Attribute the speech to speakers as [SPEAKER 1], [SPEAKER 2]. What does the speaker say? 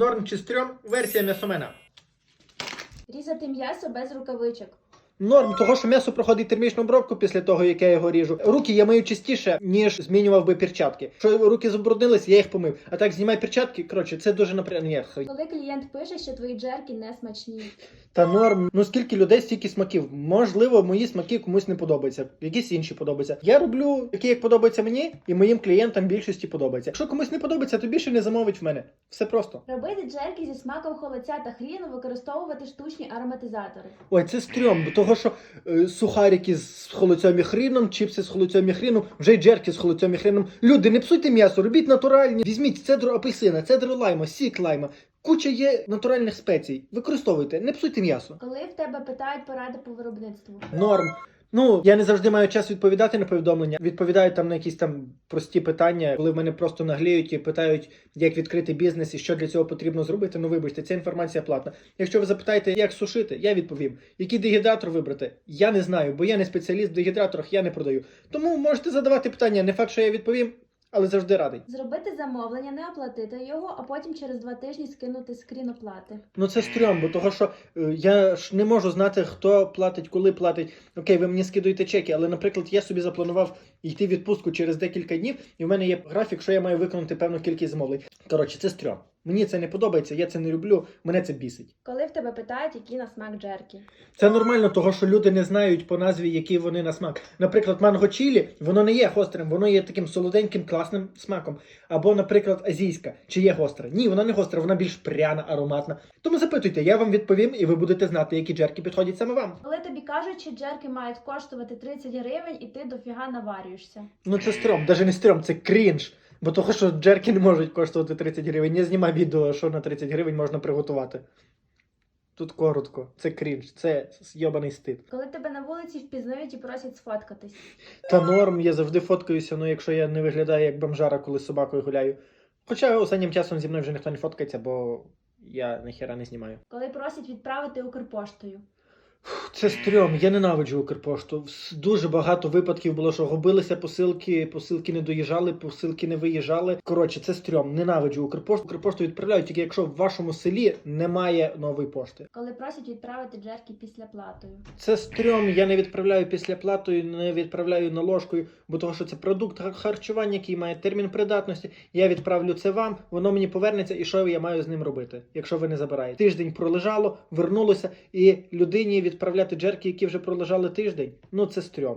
[SPEAKER 1] Норм чи стрьом, версія м'ясомена.
[SPEAKER 2] Різати м'ясо без рукавичок.
[SPEAKER 1] Норм того, що м'ясо проходить термічну обробку після того, як я його ріжу. Руки я мию частіше, ніж змінював би перчатки. Що руки забруднились, я їх помив. А так знімай перчатки. Коротше, це дуже напрямне.
[SPEAKER 2] Коли клієнт пише, що твої джерки не смачні.
[SPEAKER 1] Та норм. Ну скільки людей, стільки смаків. Можливо, мої смаки комусь не подобаються, якісь інші подобаються. Я роблю такі, як подобається мені, і моїм клієнтам більшості подобається. Якщо комусь не подобається, то більше не замовить в мене. Все просто.
[SPEAKER 2] Робити джерки зі смаком холодця та хріну, використовувати штучні ароматизатори.
[SPEAKER 1] Ой, це стрьом, бо того, що е, сухарики з холодцем і хріном, чіпси з холодцем і хріном, вже й джерки з холодцем і хріном. Люди, не псуйте м'ясо, робіть натуральні. Візьміть цедру апельсина, цедру лайма, сік лайма. Куча є натуральних спецій. Використовуйте, не псуйте м'ясо.
[SPEAKER 2] Коли в тебе питають поради по виробництву.
[SPEAKER 1] Норм. Ну, я не завжди маю час відповідати на повідомлення. Відповідаю там на якісь там прості питання, коли мене просто нагліють і питають, як відкрити бізнес і що для цього потрібно зробити. Ну вибачте, ця інформація платна. Якщо ви запитаєте, як сушити, я відповім. Який дегідратор вибрати? Я не знаю, бо я не спеціаліст в дегідраторах, я не продаю. Тому можете задавати питання. Не факт, що я відповім, але завжди радий.
[SPEAKER 2] Зробити замовлення, не оплатити його, а потім через два тижні скинути скрін оплати.
[SPEAKER 1] Ну це стрьом, бо того, що е, я ж не можу знати, хто платить, коли платить. Окей, ви мені скидуєте чеки, але, наприклад, я собі запланував йти в відпустку через декілька днів, і в мене є графік, що я маю виконати певну кількість замовлень. Коротше, це стрьом. Мені це не подобається, я це не люблю, мене це бісить.
[SPEAKER 2] Коли в тебе питають, які на смак джерки.
[SPEAKER 1] Це нормально, того що люди не знають по назві, які вони на смак. Наприклад, манго чілі, воно не є гострим, воно є таким солоденьким, класним смаком. Або, наприклад, азійська, чи є гостра. Ні, вона не гостра, вона більш пряна, ароматна. Тому запитуйте, я вам відповім, і ви будете знати, які джерки підходять саме вам.
[SPEAKER 2] Коли тобі кажуть, що джерки мають коштувати 30 гривень, і ти дофіга наварюєшся.
[SPEAKER 1] Ну це стрьом, навіть не стрьом, це крінж. Бо того, що джерки не можуть коштувати 30 гривень. Я відео, що на 30 гривень можна приготувати. Тут коротко, це крінж, це йобаний стид.
[SPEAKER 2] Коли тебе на вулиці впізнають і просять сфоткатись.
[SPEAKER 1] Та норм, я завжди фоткаюся, ну якщо я не виглядаю як бомжара, коли з собакою гуляю. Хоча останнім часом зі мною вже ніхто не фоткається, бо я ніхера не знімаю.
[SPEAKER 2] Коли просять відправити Укрпоштою.
[SPEAKER 1] Це стрьом, я ненавиджу Укрпошту. Дуже багато випадків було, що губилися посилки, посилки не доїжджали, посилки не виїжджали. Коротше, це стрьом. Ненавиджу Укрпошту. Укрпошту відправляють тільки якщо в вашому селі немає нової пошти.
[SPEAKER 2] Коли просять відправити джерки після платою.
[SPEAKER 1] Це стрьом, я не відправляю після платою, не відправляю наложкою, бо того, що це продукт харчування, який має термін придатності. Я відправлю це вам, воно мені повернеться, і що я маю з ним робити, якщо ви не забираєте. Тиждень пролежало, вернулося, і людині відправляти джерки, які вже пролежали тиждень. Ну це стрьом.